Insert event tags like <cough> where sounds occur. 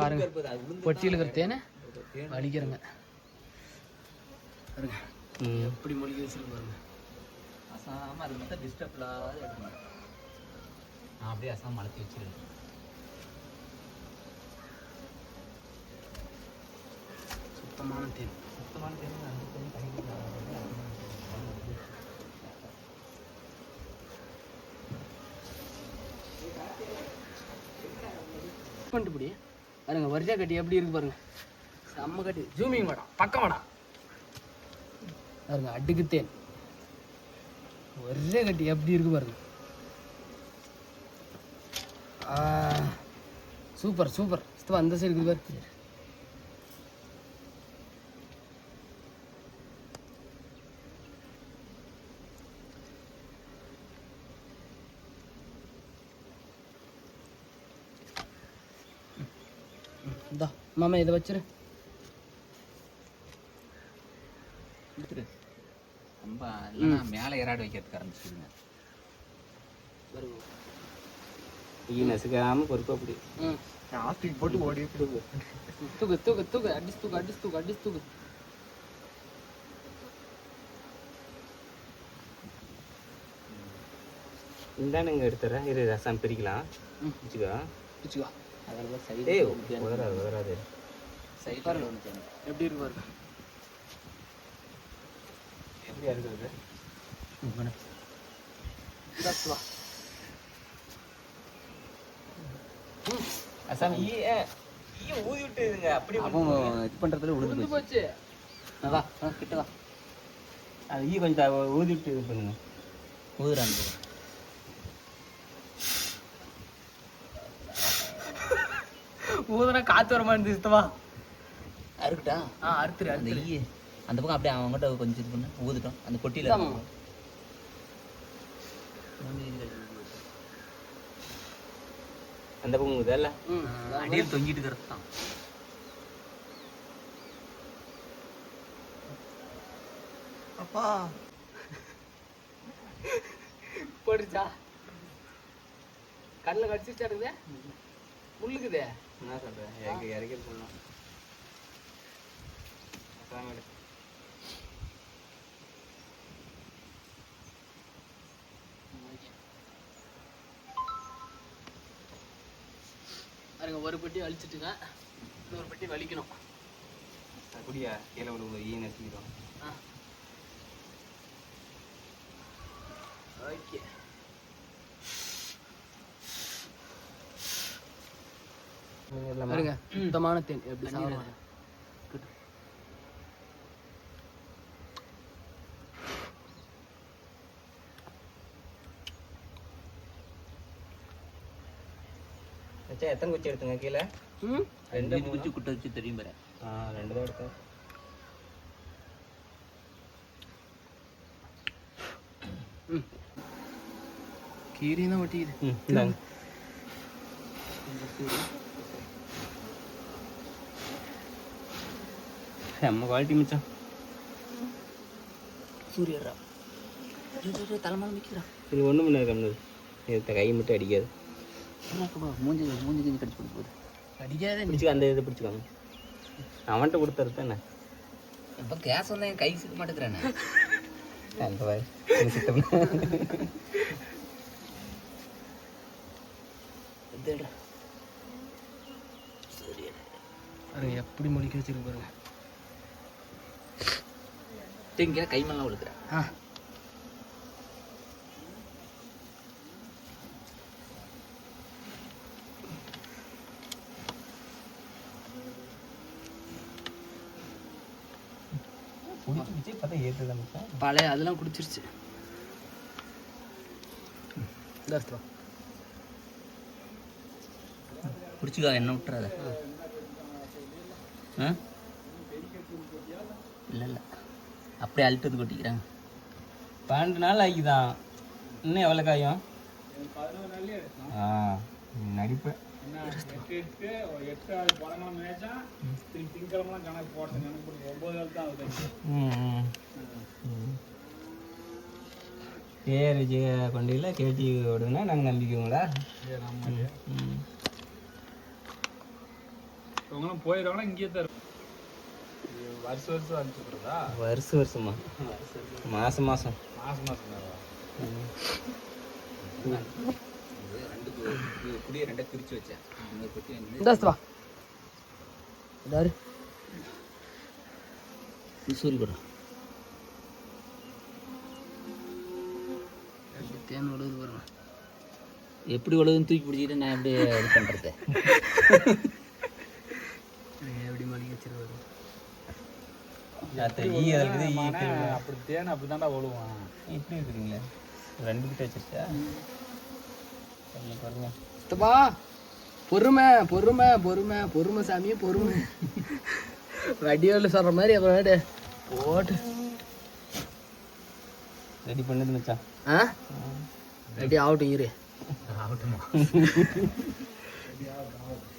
பாருங்க. பொட்டியில் இருக்கிற தேனை வலிக்கிறேங்க. பாருங்க. எப்படி மொழிக்க வச்சிருக்கு பாருங்க. அசாம அது மட்டும் டிஸ்டர்ப் இல்லாத எடுக்கணும் நான் அப்படியே அசாம மலர்த்தி வச்சிருக்கேன் சுத்தமான தேன். சுத்தமான தேர்வு அந்த தேர்வு கடையில் பண்ணிட்டு பாருங்க வரிசா கட்டி எப்படி இருக்கு பாருங்க. செம்ம கட்டி. ஜூமிங் வேடாம் பக்கம் வேடாம் பாருங்க அடுக்கு தேன். ஒரே கட்டி எப்படி இருக்கு பாருங்க. Super super. சித்தப்பா அந்த சைடு இருக்குது பாரு. மாமா இதை வச்சிரு. ரொம்ப மேலே ஏறாடு வைக்கிறதுக்கு ஆரம்பிச்சிடுங்க ஈ நசுக்காம பொறுப்பா அப்படி ஆஸ்திக் போட்டு ஓடி தூக்கு தூக்கு தூக்கு. அடிச்சு தூக்கு அடிச்சு தூக்கு அடிச்சு தூக்கு. இந்தானுங்க எடுத்துறேன். இரு ரசம் பிரிக்கலாம். ம். வச்சுக்கோ. வச்சுக்கோ அதில் சைடு ஏய் உதறாது உதறாது. சைடு ஒன்று எப்படி இருக்கு பாருங்க. எப்படி இருக்குது. அசாம் ஈ ஏ, ஈ ஊதி விட்டுதுங்க அப்படி அவன் இது பண்ணுறதுல விழுந்து விழுந்து போச்சு. வா கிட்ட வா. அது ஈ கொஞ்சம் ஊதி விட்டு இது பண்ணுங்க. ஊதுறாங்க ஊதுனா காத்து வர மாதிரி சித்தவா அறுக்கிட்டா? ஆ அறுத்துரு அந்த ஈ அந்த பக்கம் அப்படியே அவங்ககிட்ட கொஞ்சம் இது பண்ண ஊதுட்டோம் அந்த இந்தாம்மா. அந்த பக்கம் ஊதல்ல ம். அடியில் தொங்கிட்டு இருக்கிறது தான் அப்பா. போடுச்சா கண்ணில் கடிச்சிச்சா இருக்குதே? முள்ளுக்குதே? என்ன சொல்றேன் இறக்கி இறக்கி போடணும் அசாம் எடு. பாருங்க ஒரு பெட்டி அழிச்சிட்டுங்க இன்னொரு பெட்டி வலிக்கணும். அப்படியா? கீழே விழுவு ஈ நசுக்கிடும் ஆ. ஓகே. பாருங்க சுத்தமான தேன். எப்படி சாப்பிடுவாங்க அச்சா எத்தனை குச்சி எடுத்துங்க கீழே? ம்? ரெண்டு குச்சி குட்டை வச்சு தெரியும் பாரு. ஆ ரெண்டு தான் எடுத்தேன். ம். கீரி தான் ஒட்டிக்குது ம் செம்ம குவாலிட்டி மிச்சம் சூரியரா தலைமையில நிற்கிறா இது ஒன்றும் பண்ணாது இது கை மட்டும் அடிக்காது மூஞ்சி மூஞ்சி கிஞ்சி கடிச்சு போகுது அடிக்காதே பிடிச்சிக்க அந்த இதை பிடிச்சிக்கோங்க அவன்கிட்ட கொடுத்துறது தானே எப்போ கேஸ் வந்தா என் கை சிக்க மாட்டேங்கிறானே அந்த மாதிரி சித்தம் பாருங்க எப்படி மொழிக்க வச்சிருக்கு பாருங்க இங்கே கை மேலாம் விழுக்கிறேன் பழைய அதெல்லாம் குடிச்சிருச்சு. பிடிச்சிக்கா என்ன விட்டுறாத. இல்லை இல்லை. அப்படியே அழுத்தது கொட்டிக்கிறாங்க பன்னெண்டு நாள் ஆகிதான் இன்னும் எவ்வளோ காயும் ஆ நடிப்பு ம், ம். ம். பேர் கொண்டையில் கேட்டி ஓடுதுன்னா நாங்கள் நம்பிக்குவோங்களா. இவங்களாம் போயிடுவாங்களா இங்கேயே இருக்கும் வருஷம் வருஷம் அனுப்பிச்சுட்றதா வருஷம் வருஷமா? மாசம் மாசம். மாசம் மாசம் இது ரெண்டு கு- இது குடியை ரெண்டா பிரிச்சு வச்சேன் இந்த குட்டி வந்து இந்த வா. இதாரு சூரி கூட தேன் விழுது பாருங்க. எப்படி உழுதுன்னு தூக்கி பிடிச்சிட்டு நான் எப்படி இது பண்ணுறது <laughs> எப்படி மடிக்க வச்சிருவாரு அத்தை ஈ இருக்குது ஈ இருக்குது. அப்படி தேன் அப்படி தான்டா ஒழுவான் இப்படி இருக்குறீங்களே ரெண்டு கிட்ட பாருங்க, பாருங்க. சித்தப்பா பொறுமை பொறுமை பொறுமை பொறுமை சாமி பொறுமை. வடிவேலு சொல்ற மாதிரி அப்புறமேட்டு போட்டு. ரெடி பண்ணுது மச்சான். ஆ? ரெடி ஆகட்டும் இரு. ஆகட்டுமா <laughs>